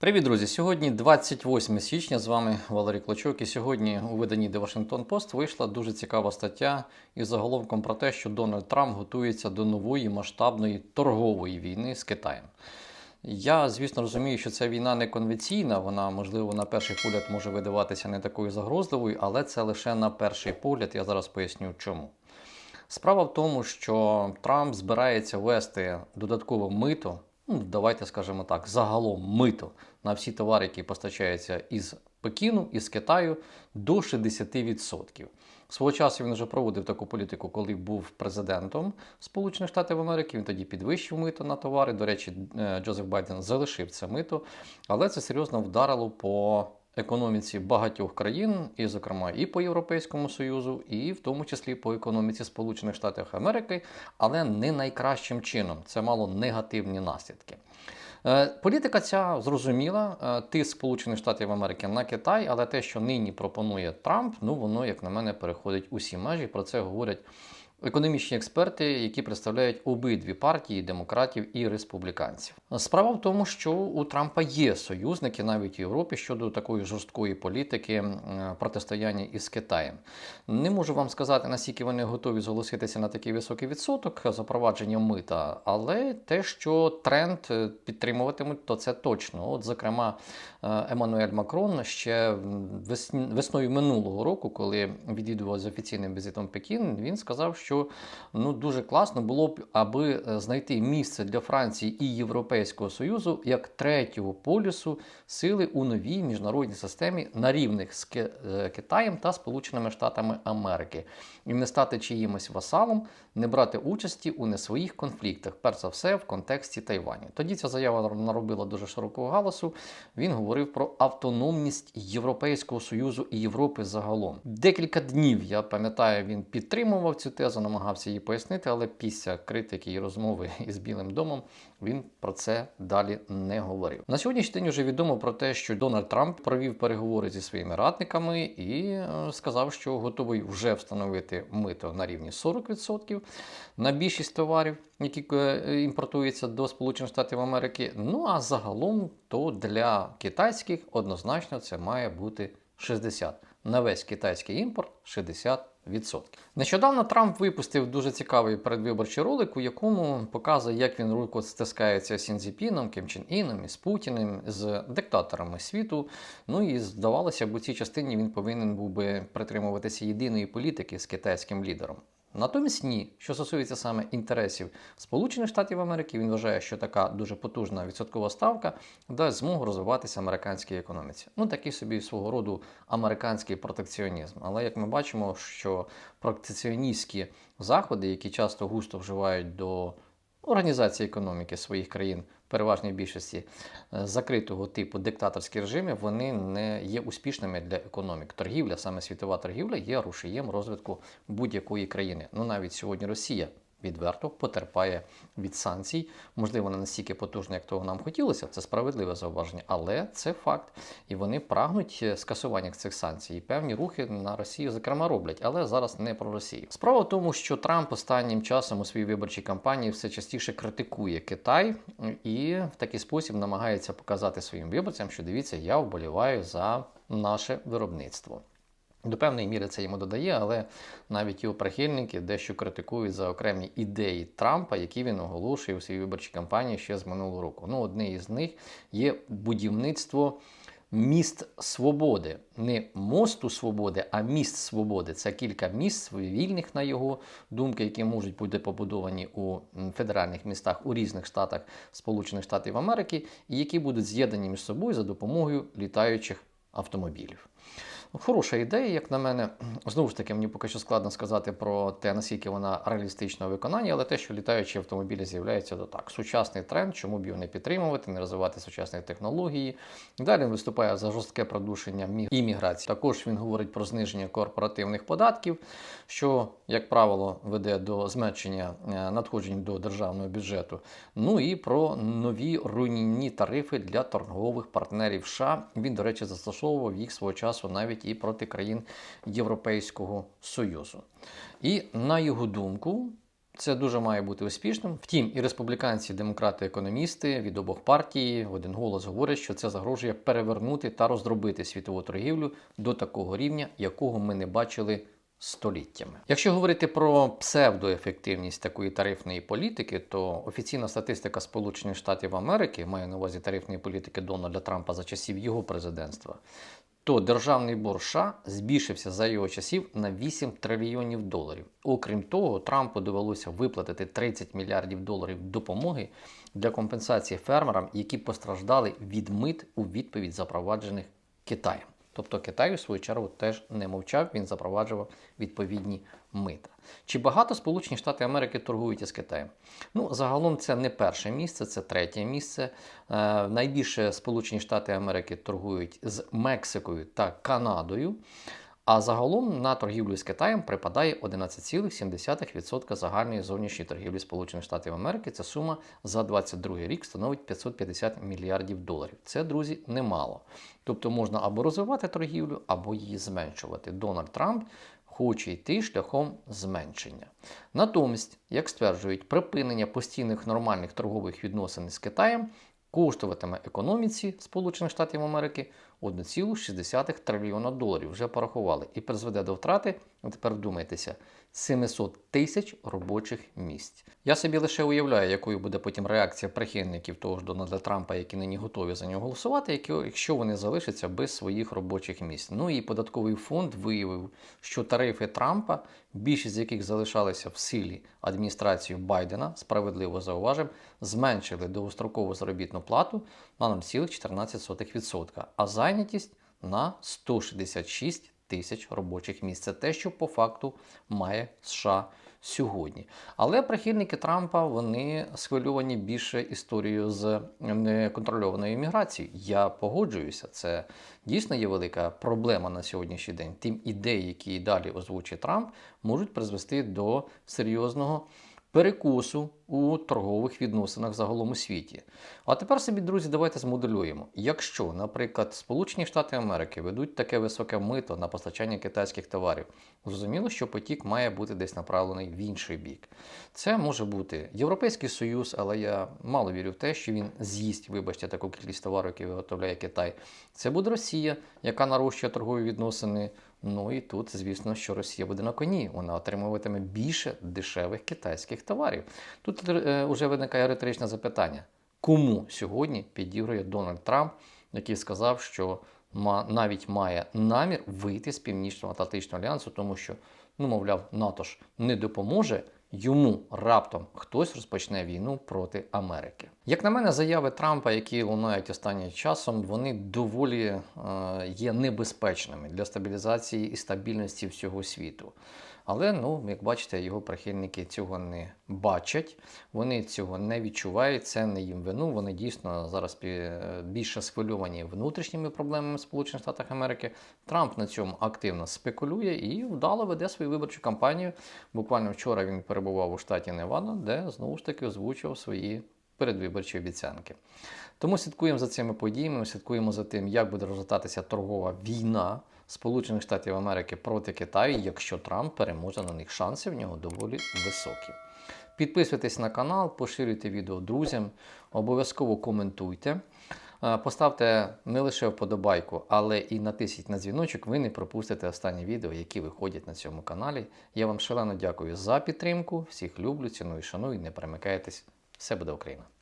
Привіт, друзі! Сьогодні 28 січня. З вами Валерій Клочок. І сьогодні у виданні The Washington Post вийшла дуже цікава стаття із заголовком про те, що Дональд Трамп готується до нової масштабної торгової війни з Китаєм. Я, звісно, розумію, що ця війна не конвенційна, вона, можливо, на перший погляд може видаватися не такою загрозливою, але це лише на перший погляд. Я зараз поясню чому. Справа в тому, що Трамп збирається ввести додаткове мито, ну давайте скажемо так, загалом мито на всі товари, які постачаються із Пекіну, із Китаю, до 60%. Свого часу він вже проводив таку політику, коли був президентом Сполучених Штатів Америки. Він тоді підвищив мито на товари. До речі, е, Джозеф Байден залишив це мито, але це серйозно вдарило по економіці багатьох країн, і, зокрема, і по Європейському Союзу, і в тому числі по економіці Сполучених Штатів Америки, але не найкращим чином. Це мало негативні наслідки. Е, Політика ця зрозуміла, е, тиск Сполучених Штатів Америки на Китай, але те, що нині пропонує Трамп, ну воно, як на мене, переходить усі межі. Про це говорять економічні експерти, які представляють обидві партії демократів і республіканців. Справа в тому, що у Трампа є союзники навіть в Європі щодо такої жорсткої політики протистояння із Китаєм. Не можу вам сказати, наскільки вони готові зголоситися на такий високий відсоток запровадження мита, але те, що тренд е, підтримуватимуть, то це точно. От, зокрема, е, Еммануель Макрон ще весн- весною минулого року, коли відвідував з офіційним візитом Пекін, він сказав, що ну дуже класно було б, аби е, знайти місце для Франції і Європейського Союзу як третього полюсу сили у новій міжнародній системі на рівних з е, Китаєм та Сполученими Штатами Америки, і не стати чиїмось васалом, не брати участі у не своїх конфліктах, перш за все в контексті Тайваню. Тоді ця заява наробила дуже широкого галасу. Він говорив про автономність Європейського Союзу і Європи загалом. Декілька днів я пам'ятаю, він підтримував цю тезу, намагався її пояснити, але після критики і розмови із Білим домом він про це далі не говорив. На сьогоднішній день вже відомо про те, що Дональд Трамп провів переговори зі своїми радниками і е, сказав, що готовий вже встановити мито на рівні 40% на більшість товарів, які е, імпортуються до Сполучених Штатів Америки. Ну а загалом, то для китайських однозначно це має бути 60%. На весь китайський імпорт 60%. Нещодавно Трамп випустив дуже цікавий передвиборчий ролик, у якому показує, як він руку стискається з Сінзіпіном, Кім Чен Іном, з Путіним, з диктаторами світу. Ну і здавалося б, у цій частині він повинен був би притримуватися єдиної політики з китайським лідером. Натомість ні, що стосується саме інтересів Сполучених Штатів Америки, він вважає, що така дуже потужна відсоткова ставка дасть змогу розвиватися американській економіці. Ну такий собі свого роду американський протекціонізм. Але як ми бачимо, що протекціоністські заходи, які часто густо вживають до організації економіки своїх країн, переважній більшості е, закритого типу диктаторські режими, вони не є успішними для економік. Торгівля, саме світова торгівля, є рушієм розвитку будь-якої країни. Ну навіть сьогодні Росія. Відверто потерпає від санкцій, можливо, не настільки потужно, як того нам хотілося. Це справедливе зауваження, але це факт. І вони прагнуть е, скасування цих санкцій. І певні рухи на Росію, зокрема, роблять, але зараз не про Росію. Справа в тому, що Трамп останнім часом у своїй виборчій кампанії все частіше критикує Китай і в такий спосіб намагається показати своїм виборцям, що дивіться, я вболіваю за наше виробництво. До певної міри це йому додає, але навіть його прихильники дещо критикують за окремі ідеї Трампа, які він оголошує у своїй виборчій кампанії ще з минулого року. Ну, одне із них є будівництво міст свободи, не мосту свободи, а міст свободи. Це кілька міст вільних на його думки, які можуть бути побудовані у федеральних містах у різних штатах Сполучених Штатів Америки, і які будуть з'єднані між собою за допомогою літаючих автомобілів. Хороша ідея, як на мене. Знову ж таки, мені поки що складно сказати про те, наскільки вона реалістична у виконанні, але те, що літаючі автомобілі з'являються, то так. Сучасний тренд, чому б його не підтримувати, не розвивати сучасні технології. Далі він виступає за жорстке продушення мі- імміграції. Також він говорить про зниження корпоративних податків, що, як правило, веде до зменшення е, надходжень до державного бюджету. Ну і про нові руйнівні тарифи для торгових партнерів США. Він, до речі, застосовував їх свого часу навіть і проти країн Європейського Союзу. І на його думку, Це дуже має бути успішним. Втім, і республіканці, демократи, економісти від обох партій в один голос говорять, що це загрожує перевернути та роздробити світову торгівлю до такого рівня, якого ми не бачили століттями. Якщо говорити про псевдоефективність такої тарифної політики, то офіційна статистика Сполучених Штатів Америки має на увазі тарифної політики Дональда Трампа за часів його президентства. То державний борг США збільшився за його часів на 8 трильйонів доларів. Окрім того, Трампу довелося виплатити 30 мільярдів доларів допомоги для компенсації фермерам, які постраждали від мит у відповідь запроваджених Китаєм. Тобто Китай, у свою чергу, теж не мовчав, він запроваджував відповідні мита. Чи багато Сполучені Штати Америки торгують із Китаєм? Ну, загалом це не перше місце, це третє місце. Е, найбільше Сполучені Штати Америки торгують з Мексикою та Канадою. А загалом на торгівлю з Китаєм припадає 11,7% загальної зовнішньої торгівлі Сполучених Штатів Америки. Ця сума за 2022 рік становить 550 мільярдів доларів. Це, друзі, немало. Тобто можна або розвивати торгівлю, або її зменшувати. Дональд Трамп хоче йти шляхом зменшення. Натомість, як стверджують, припинення постійних нормальних торгових відносин з Китаєм коштуватиме економіці Сполучених Штатів Америки 1,6 трильйона доларів. Вже порахували, і призведе до втрати, тепер вдумайтеся, 700 тисяч робочих місць. Я собі лише уявляю, якою буде потім реакція прихильників того ж Дональда Трампа, які нині готові за нього голосувати, якщо вони залишаться без своїх робочих місць. Ну і податковий фонд виявив, що тарифи Трампа, більшість з яких залишалися в силі адміністрації Байдена, справедливо зауважив, зменшили довгострокову заробітну плату на 0,14%, а зайнятість на 166 тисяч робочих місць. Це те, що по факту має США сьогодні. Але прихильники Трампа вони схвильовані більше історією з неконтрольованою міграцією. Я погоджуюся, це дійсно є велика проблема на сьогоднішній день. Тим ідеї, які далі озвучить Трамп, можуть призвести до серйозного перекусу у торгових відносинах загалом у світі. А тепер собі, друзі, давайте змоделюємо. Якщо, наприклад, Сполучені Штати Америки ведуть таке високе мито на постачання китайських товарів, зрозуміло, що потік має бути десь направлений в інший бік. Це може бути Європейський Союз, але я мало вірю в те, що він з'їсть, вибачте, таку кількість товару, який виготовляє Китай. Це буде Росія, яка нарощує торгові відносини. Ну і тут, звісно, що Росія буде на коні. Вона отримуватиме більше дешевих китайських товарів. Тут е, вже виникає риторичне запитання: кому сьогодні підігрує Дональд Трамп, який сказав, що навіть має намір вийти з Північно-Атлантичного альянсу, тому що, ну, мовляв, НАТО ж не допоможе. Йому раптом хтось розпочне війну проти Америки. Як на мене, заяви Трампа, які лунають останнім часом, вони доволі е, є небезпечними для стабілізації і стабільності всього світу. Але, ну, як бачите, його прихильники цього не бачать, вони цього не відчувають, це не їм вину. Вони дійсно зараз більше схвильовані внутрішніми проблемами Сполучених Штатах Америки. Трамп на цьому активно спекулює і вдало веде свою виборчу кампанію. Буквально вчора він перебував у штаті Невада, де знову ж таки озвучував свої передвиборчі обіцянки. Тому слідкуємо за цими подіями, слідкуємо за тим, як буде розвиватися торгова війна Сполучених Штатів Америки проти Китаю, якщо Трамп переможе на них шанси в нього доволі високі. Підписуйтесь на канал, поширюйте відео друзям, обов'язково коментуйте. Е, Поставте не лише вподобайку, але і натисніть на дзвіночок, ви не пропустите останні відео, які виходять на цьому каналі. Я вам шалено дякую за підтримку. Всіх люблю, ціную, шаную, не перемикайтесь. Все буде Україна!